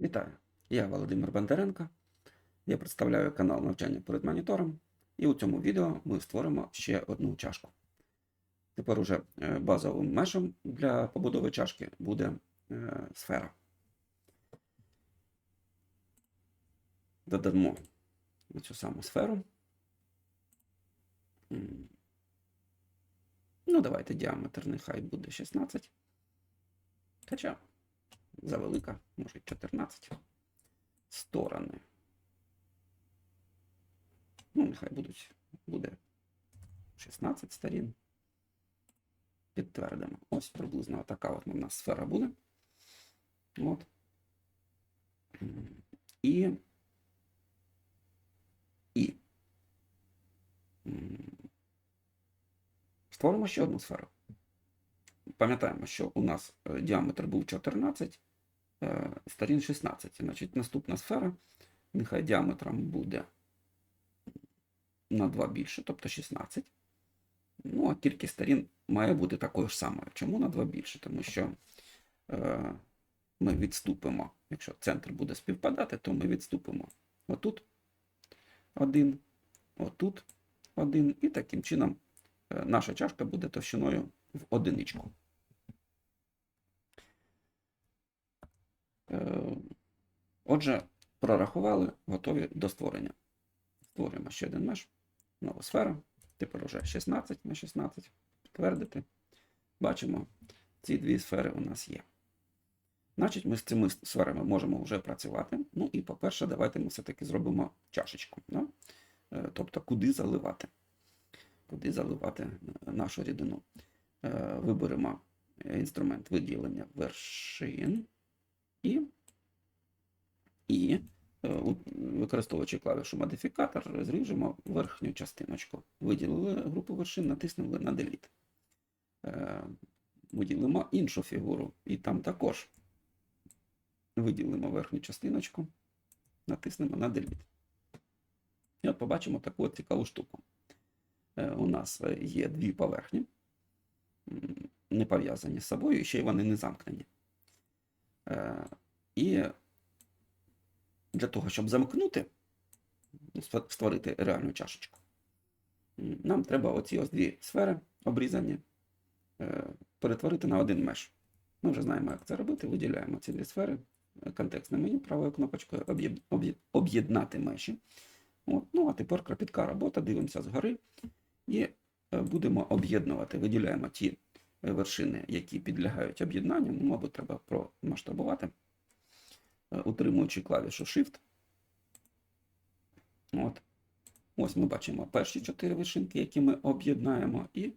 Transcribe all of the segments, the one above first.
Вітаю! Я Володимир Бондаренко. Я представляю канал навчання перед монітором. І у цьому відео ми створимо ще одну чашку. Тепер уже е, базовим мешем для побудови чашки буде е, сфера. Додамо цю саму сферу. Ну, давайте діаметр нехай буде 16. Хоча завелика, може 14. Сторони. Ну, нехай будуть, буде 16 сторін. Підтвердимо. Ось приблизно така от у нас сфера буде. От. І. І. Створимо ще одну сферу. Пам'ятаємо, що у нас е, діаметр був 14, е, сторін 16. Значить, наступна сфера, нехай діаметром буде на 2 більше, тобто 16. Ну, а кількість сторін має бути такою ж самою. Чому на 2 більше? Тому що е, ми відступимо, якщо центр буде співпадати, то ми відступимо отут один, отут один, і таким чином е, наша чашка буде товщиною в одиничку. Отже, прорахували, готові до створення. Створюємо ще один меш, нова сфера. Тепер уже 16 на 16. Підтвердити. Бачимо, ці дві сфери у нас є. Значить, ми з цими сферами можемо вже працювати. Ну і, по-перше, давайте ми все-таки зробимо чашечку. Да? Е, Тобто, куди заливати. Куди заливати нашу рідину. Е, Виберемо інструмент виділення вершин і, і е, використовуючи клавішу модифікатор, зріжемо верхню частиночку. Виділили групу вершин, натиснули на. Е, Виділимо іншу фігуру, і там також виділимо верхню частиночку, натиснемо на Delete. І от побачимо таку от цікаву штуку. Е, У нас е, є дві поверхні, не пов'язані з собою, і ще й вони не замкнені. І для того, щоб замкнути, ну, створити реальну чашечку, нам треба оці ось дві сфери обрізані е, перетворити на один меш. Ми вже знаємо, як це робити. Виділяємо ці дві сфери, контекстне меню правою кнопочкою об'єд- об'єд- об'єднати меші. От. Ну, а тепер кропітка робота, дивимося згори і е, будемо об'єднувати. Виділяємо ті вершини, які підлягають об'єднанню. Ну, мабуть, треба промасштабувати, утримуючи клавішу Shift. От. Ось ми бачимо перші чотири вершинки, які ми об'єднаємо, і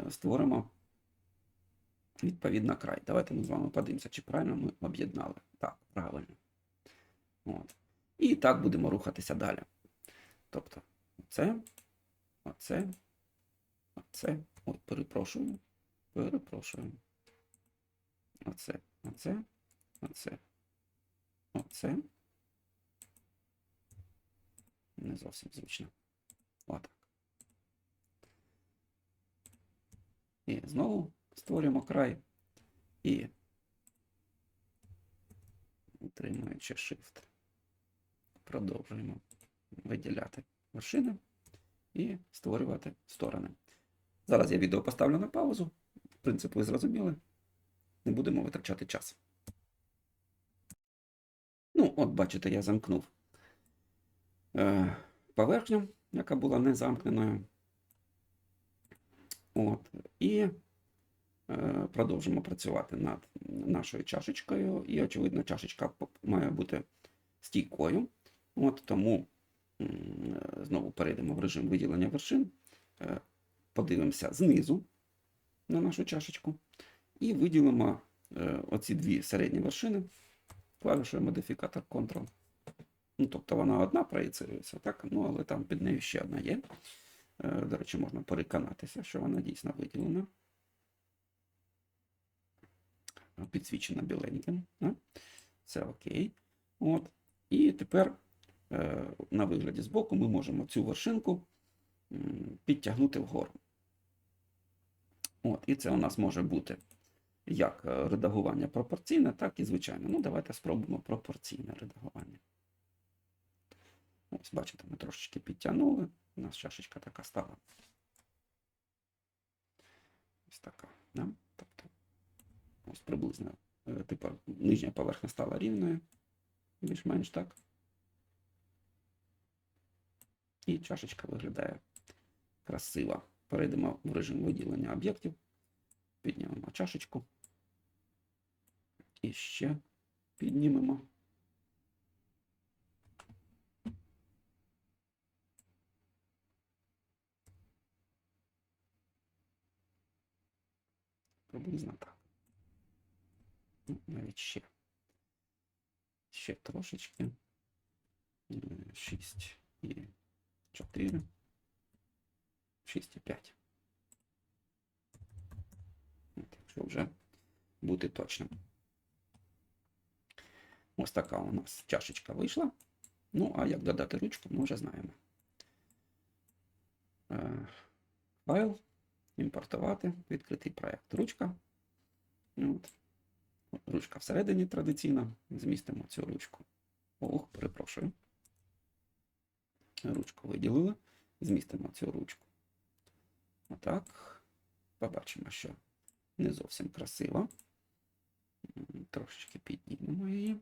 е, створимо відповідно край. Давайте ми з вами подивимося, чи правильно ми об'єднали. Так, правильно. От. І так будемо рухатися далі. Тобто, оце, оце, оце. Ой, перепрошую. Перепрошую. Оце, оце, оце, оце. Не зовсім звично. Отак. І знову створюємо край і утримуючи Shift. Продовжуємо виділяти вершини і створювати сторони. Зараз я відео поставлю на паузу. Принцип ви зрозуміли. Не будемо витрачати час. Ну, от, бачите, я замкнув е, поверхню, яка була не замкненою. От, і е, продовжимо працювати над нашою чашечкою. І, очевидно, чашечка має бути стійкою. От тому е, знову перейдемо в режим виділення вершин. Е, Подивимося знизу на нашу чашечку. І виділимо е, оці дві середні вершини клавішою модифікатор Ctrl. Ну, тобто вона одна проєцирується, так? Ну, але там під нею ще одна є. Е, До речі, можна переконатися, що вона дійсно виділена. Підсвічена біленьким. Це окей. От. І тепер е, на вигляді збоку ми можемо цю вершинку підтягнути вгору. От, і це у нас може бути як е, редагування пропорційне, так і звичайне. Ну, давайте спробуємо пропорційне редагування. Ось, бачите, ми трошечки підтягнули. У нас чашечка така стала. Ось така. Да? Тобто, ось приблизно е, типу, нижня поверхня стала рівною, більш-менш так. І чашечка виглядає красиво. Перейдемо в режим виділення об'єктів. Піднімемо чашечку. І ще піднімемо. Приблизно так. Ну, навіть ще. Ще трошечки. 6 і 4. 6 і 5. От, Якщо вже бути точним. Ось така у нас чашечка вийшла. Ну, а як додати ручку, ми вже знаємо. Е, Файл, імпортувати, відкритий проєкт. Ручка. От. Ручка всередині традиційна. Змістимо цю ручку. Ох, перепрошую. Ручку виділили. Змістимо цю ручку. Отак. Побачимо, що не зовсім красиво. Трошечки піднімемо її.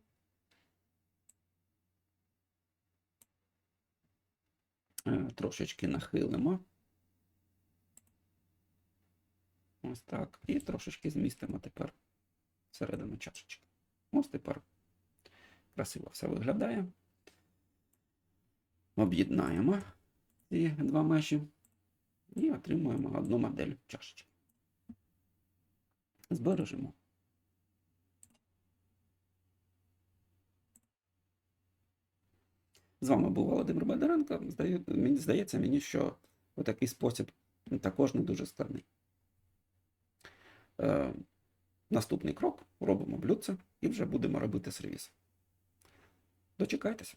Трошечки нахилимо. Ось так. І трошечки змістимо тепер всередину чашечки. Ось тепер красиво все виглядає. Об'єднаємо ці два меші і отримуємо одну модель чашечки. Збережемо. З вами був Володимир Бондаренко. Мені здається мені, що отакий спосіб також не дуже складний. Е, наступний крок робимо блюдце і вже будемо робити сервіс. Дочекайтеся.